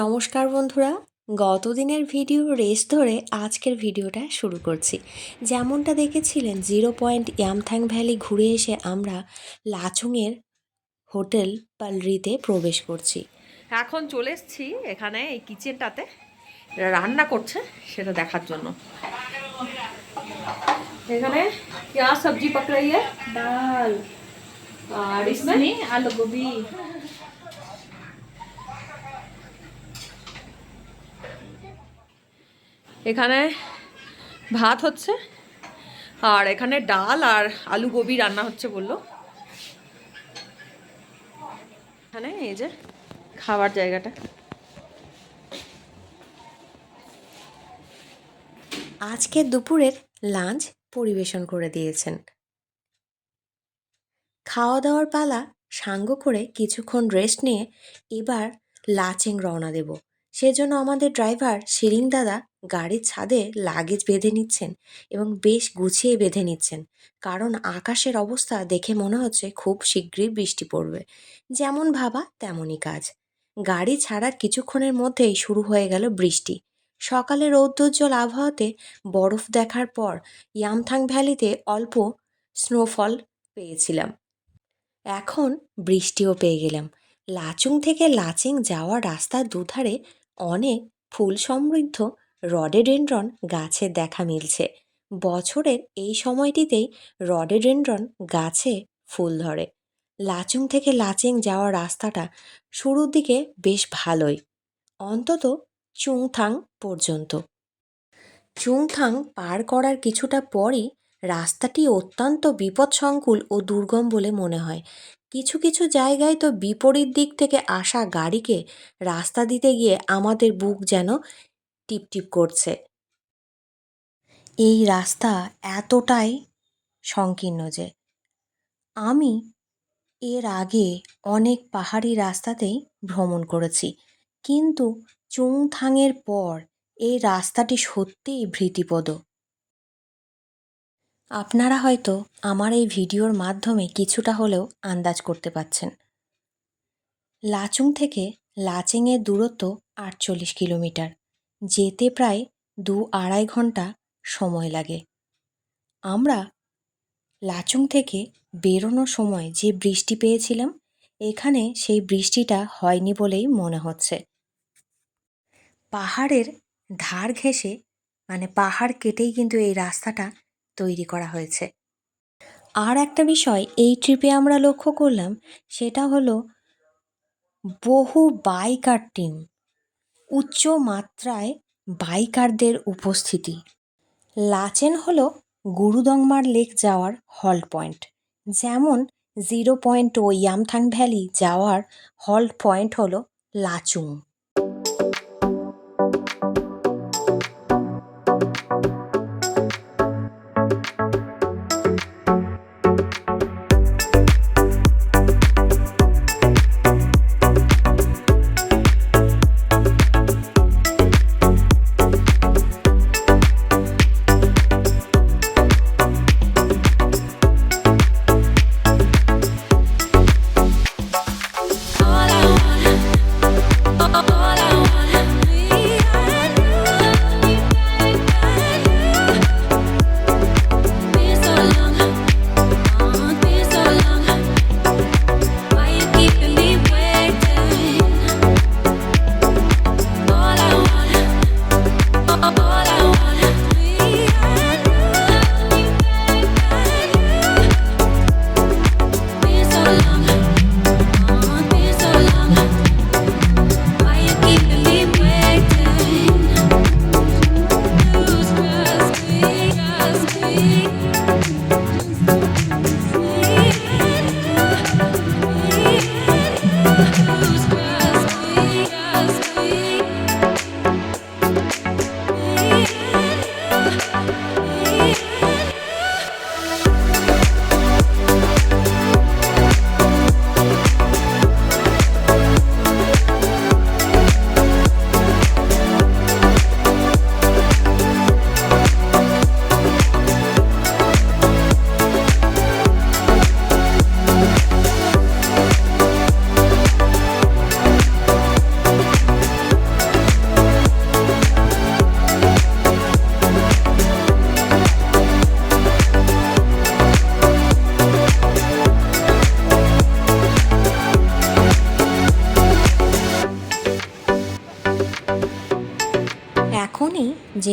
নমস্কার বন্ধুরা গতদিনের video race ধরে আজকের ভিডিওটা শুরু করছি। যেমনটা দেখেছিলেন জিরো পয়েন্ট ইয়ামথাং ভ্যালি ঘুরে এসে আমরা লাচুংয়ের হোটেল পালরিতে প্রবেশ করছি। এখন চলে এসছি এখানে এই কিচেনটাতে। রান্না করছে সেটা দেখার জন্য। এখানে সবজি পাকড়াইয়ে ডাল। और इसमें इसमें आलू गोभी এখানে ভাত হচ্ছে আর এখানে ডাল আর আলু গোবি রান্না হচ্ছে বললো এখানে এই যে খাবার জায়গাটা আজকের দুপুরের লাঞ্চ পরিবেশন করে দিয়েছেন খাওয়া দাওয়ার পালা সাঙ্গ করে কিছুক্ষণ রেস্ট নিয়ে এবার লাচেং রওনা দেব। সেজন্য আমাদের ড্রাইভার শিরিং দাদা গাড়ির ছাদে লাগেজ বেঁধে নিচ্ছেন এবং বেশ গুছিয়ে বেঁধে নিচ্ছেন। কারণ আকাশের অবস্থা দেখে মনে হচ্ছে খুব শীঘ্রই বৃষ্টি পড়বে। যেমন ভাবা তেমনই কাজ। গাড়ি ছাড়ার কিছুক্ষণের মধ্যেই শুরু হয়ে গেল বৃষ্টি। সকালে রৌদ্রোজ্জ্বল আবহাওয়াতে বরফ দেখার পর ইয়ামথাং ভ্যালিতে অল্প স্নোফল পেয়েছিলাম। এখন বৃষ্টিও পেয়ে গেলাম। লাচুং থেকে লাচেং যাওয়ার রাস্তার দুধারে অনেক ফুল সমৃদ্ধ রডেডেন্ড্রন গাছের দেখা মিলছে। বছরের এই সময়টিতেই রডেডেন্ড্রন গাছে ফুল ধরে। লাচুং থেকে লাচেং যাওয়ার রাস্তাটা শুরুর দিকে বেশ ভালোই, অন্তত চুংথাং পর্যন্ত। চুংথাং পার করার কিছুটা পরই রাস্তাটি অত্যন্ত বিপদসংকুল ও দুর্গম বলে মনে হয়। কিছু কিছু জায়গায় তো বিপরীত দিক থেকে আসা গাড়িকে রাস্তা দিতে গিয়ে আমাদের বুক যেন টিপটিপ করছে। এই রাস্তা এতটাই সংকীর্ণ যে, আমি এর আগে অনেক পাহাড়ি রাস্তাতেই ভ্রমণ করেছি, কিন্তু চুংথাংয়ের পর এই রাস্তাটি সত্যিই ভীতিপদ আপনারা হয়তো আমার এই ভিডিওর মাধ্যমে কিছুটা হলেও আন্দাজ করতে পাচ্ছেন লাচুং থেকে লাচেংয়ের দূরত্ব আটচল্লিশ কিলোমিটার, যেতে প্রায় দু আড়াই ঘণ্টা সময় লাগে। আমরা লাচুং থেকে বেরোনোর সময় যে বৃষ্টি পেয়েছিলাম, এখানে সেই বৃষ্টিটা হয়নি বলেই মনে হচ্ছে। পাহাড়ের ধার ঘেঁষে মানে পাহাড় কেটেই কিন্তু এই রাস্তাটা তৈরি করা হয়েছে। আর একটা বিষয়, এই ট্রিপে আমরা লক্ষ্য করলাম, সেটা হলো বহু বাইকার টিম, উচ্চ মাত্রায় বাইকারদের উপস্থিতি। লাচেন হলো গুরুদংমার লেক যাওয়ার হল্ট পয়েন্ট, যেমন জিরো পয়েন্ট ও ইয়ামথাং ভ্যালি যাওয়ার হল্ট পয়েন্ট হলো লাচুং।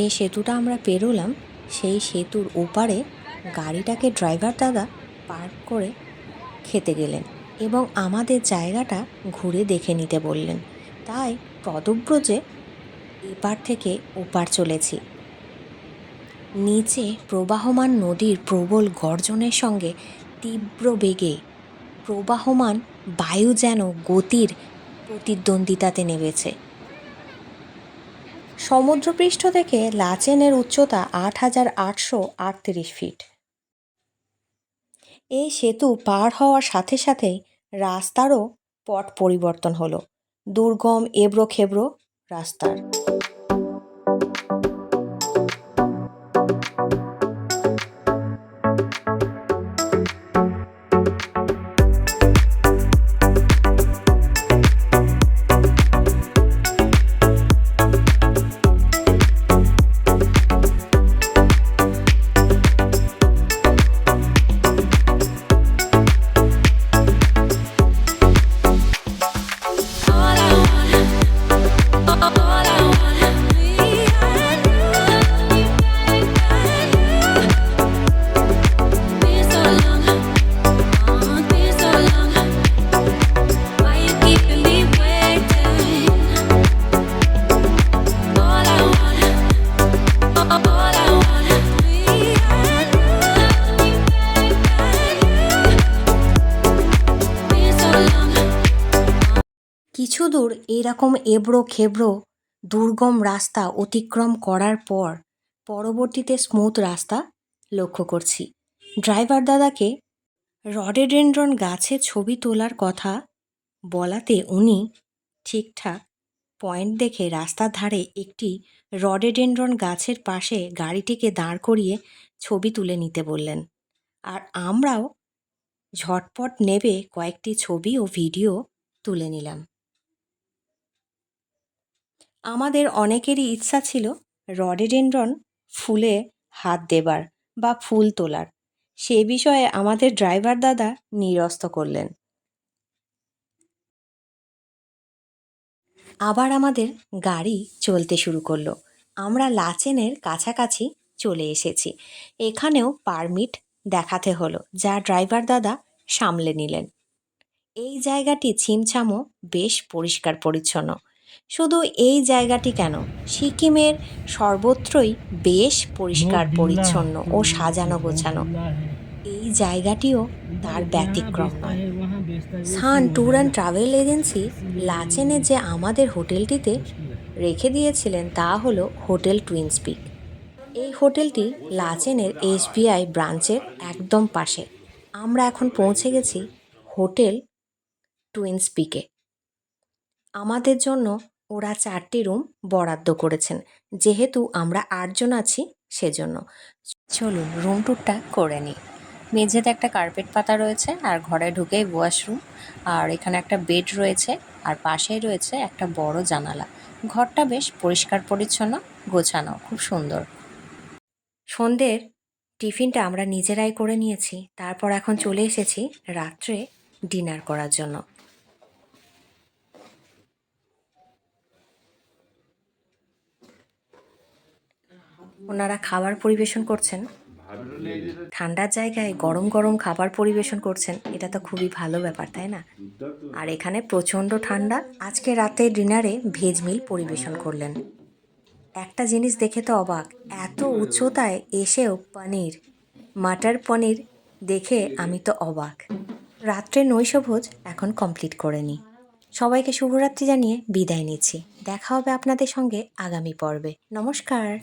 সেতুটা আমরা পেরোলাম, সেই সেতুর ওপারে গাড়িটাকে ড্রাইভার দাদা পার্ক করে খেতে গেলেন এবং আমাদের জায়গাটা ঘুরে দেখে নিতে বললেন। তাই পদব্রজে এপার থেকে ওপার চলেছি। নিচে প্রবাহমান নদীর প্রবল গর্জনের সঙ্গে তীব্র বেগে প্রবাহমান বায়ু যেন গতির প্রতিদ্বন্দ্বিতাতে নেমেছে। সমুদ্রপৃষ্ঠ থেকে লাচেনের উচ্চতা আট হাজার আটশো আটত্রিশ ফিট। এই সেতু পার হওয়ার সাথে সাথে রাস্তারও পট পরিবর্তন হলো। দুর্গম এবড়ো খেবড়ো রাস্তার। কিছু দূর এরকম এবড়ো খেবড়ো, দুর্গম রাস্তা অতিক্রম করার পর পরবর্তীতে স্মুথ রাস্তা লক্ষ্য করছি। ড্রাইভার দাদাকে রডেডেন্ড্রন গাছের ছবি তোলার কথা বলাতে উনি ঠিকঠাক পয়েন্ট দেখে রাস্তার ধারে একটি রডেডেন্ড্রন গাছের পাশে গাড়িটিকে দাঁড় করিয়ে ছবি তুলে নিতে বললেন। আর আমরাও ঝটপট নেবে কয়েকটি ছবি ও ভিডিও তুলে নিলাম। আমাদের অনেকেরই ইচ্ছা ছিল রডেডেন্ড্রন ফুলে হাত দেবার বা ফুল তোলার। সে বিষয়ে আমাদের ড্রাইভার দাদা নিরস্ত করলেন। আবার আমাদের গাড়ি চলতে শুরু করল। আমরা লাচেনের কাছাকাছি চলে এসেছি। এখানেও পারমিট দেখাতে হলো, যা ড্রাইভার দাদা সামলে নিলেন। এই জায়গাটি ছিমছামও বেশ পরিষ্কার পরিচ্ছন্ন শুধু এই জায়গাটি কেন? সিকিমের সর্বত্রই বেশ পরিষ্কার পরিচ্ছন্ন ও সাজানো গোছানো। এই জায়গাটিও তার ব্যতিক্রম নয়। Sun tour and travel agency লাচেনে যে আমাদের হোটেলটিতে রেখে দিয়েছিলেন তা হলো হোটেল টুইন্স পিক। এই হোটেলটি লাচেনের এসবিআই ব্রাঞ্চের একদম পাশে। আমরা এখন পৌঁছে গেছি হোটেল টুইন্স পিকে। আমাদের জন্য ওরা চারটি রুম বরাদ্দ করেছেন। যেহেতু আমরা আটজন আছি, সেজন্য। চলুন রুম ট্যুরটা করে নিই। মেঝেতে একটা কার্পেট পাতা রয়েছে, আর ঘরে ঢুকেই ওয়াশরুম আর এখানে একটা বেড রয়েছে, আর পাশেই রয়েছে একটা বড় জানালা। ঘরটা বেশ পরিষ্কার পরিচ্ছন্ন, গোছানো, খুব সুন্দর। সন্ধ্যের টিফিনটা আমরা নিজেরাই করে নিয়েছি। তারপর এখন চলে এসেছি রাত্রে ডিনার করার জন্য। ওনারা খাবার পরিবেশন করছেন। ঠান্ডার জায়গায় গরম গরম খাবার পরিবেশন করছেন, এটা তো খুবই ভালো ব্যাপার, তাই না? আর এখানে প্রচণ্ড ঠান্ডা। আজকে রাতে ডিনারে ভেজ মিল পরিবেশন করলেন। একটা জিনিস দেখে তো অবাক, এত উচ্চতায় এসেও পনির, মাটার পনির দেখে আমি তো অবাক। রাত্রে নৈশভোজ এখন কমপ্লিট করে নিই সবাইকে শুভরাত্রি জানিয়ে বিদায় নিচ্ছি। দেখা হবে আপনাদের সঙ্গে আগামী পর্বে। নমস্কার।